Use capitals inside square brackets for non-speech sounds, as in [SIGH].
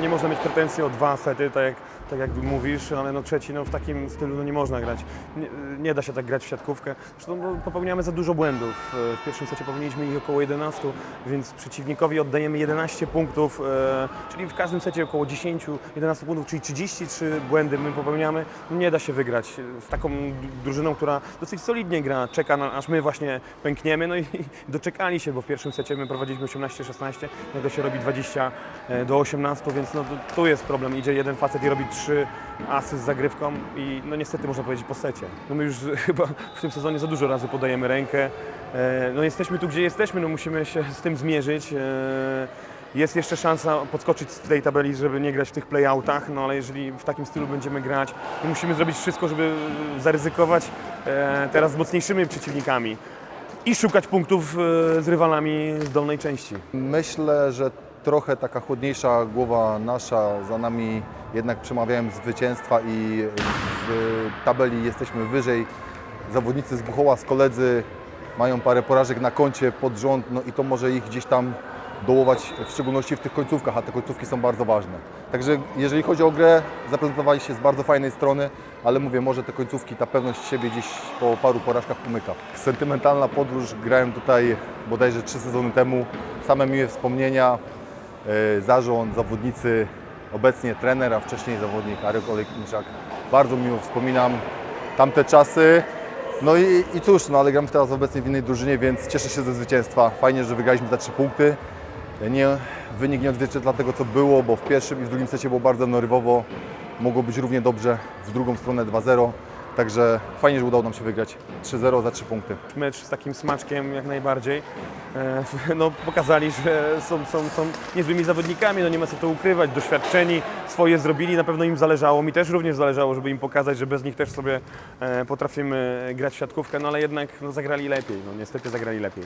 Nie można mieć pretensji o dwa sety, tak jak, tak jak mówisz, ale no trzeci no w takim stylu no nie można grać. Nie, nie da się tak grać w siatkówkę. Zresztą no, popełniamy za dużo błędów. E, W pierwszym secie popełniliśmy ich około 11, więc przeciwnikowi oddajemy 11 punktów, e, czyli w każdym secie około 10-11 punktów, czyli 33 błędy my popełniamy. Nie da się wygrać z taką drużyną, która dosyć solidnie gra, czeka na, aż my właśnie pękniemy, no i [LAUGHS] doczekali się, bo w pierwszym secie my prowadziliśmy 18-16, nagle się robi 20 do 18, więc no to- tu jest problem. Idzie jeden facet i robi trzy asy z zagrywką i no niestety można powiedzieć po secie. No my już [LAUGHS] chyba w tym sezonie za dużo razy podajemy rękę. E, No jesteśmy tu, gdzie jesteśmy, no musimy się z tym zmierzyć. E, Jest jeszcze szansa podskoczyć z tej tabeli, żeby nie grać w tych playoutach, no ale jeżeli w takim stylu będziemy grać, to musimy zrobić wszystko, żeby zaryzykować e, teraz z mocniejszymi przeciwnikami i szukać punktów z rywalami z dolnej części. Myślę, że trochę taka chłodniejsza głowa nasza za nami jednak przemawiają zwycięstwa i w tabeli jesteśmy wyżej. Zawodnicy z Buchoła, z koledzy mają parę porażek na koncie pod rząd, no i to może ich gdzieś tam dołować, w szczególności w tych końcówkach, a te końcówki są bardzo ważne. Także jeżeli chodzi o grę, zaprezentowali się z bardzo fajnej strony, ale mówię, może te końcówki, ta pewność siebie gdzieś po paru porażkach umyka. Sentymentalna podróż, grałem tutaj bodajże trzy sezony temu, same miłe wspomnienia, zarząd, zawodnicy, obecnie trener, a wcześniej zawodnik Arek Olejniczak. Bardzo miło wspominam tamte czasy. No i, i cóż, no ale gram teraz obecnie w innej drużynie, więc cieszę się ze zwycięstwa. Fajnie, że wygraliśmy za trzy punkty. Nie, wynik nie odzwierciedla tego, co było, bo w pierwszym i w drugim secie było bardzo nerwowo. Mogło być równie dobrze, w drugą stronę 2-0. Także fajnie, że udało nam się wygrać 3-0 za 3 punkty. Mecz z takim smaczkiem jak najbardziej. E, [LAUGHS] No, pokazali, że są, są, są niezłymi zawodnikami, no nie ma co to ukrywać, doświadczeni, swoje zrobili, na pewno im zależało, mi też również zależało, żeby im pokazać, że bez nich też sobie e, potrafimy grać w siatkówkę, no ale jednak no, zagrali lepiej, no niestety zagrali lepiej.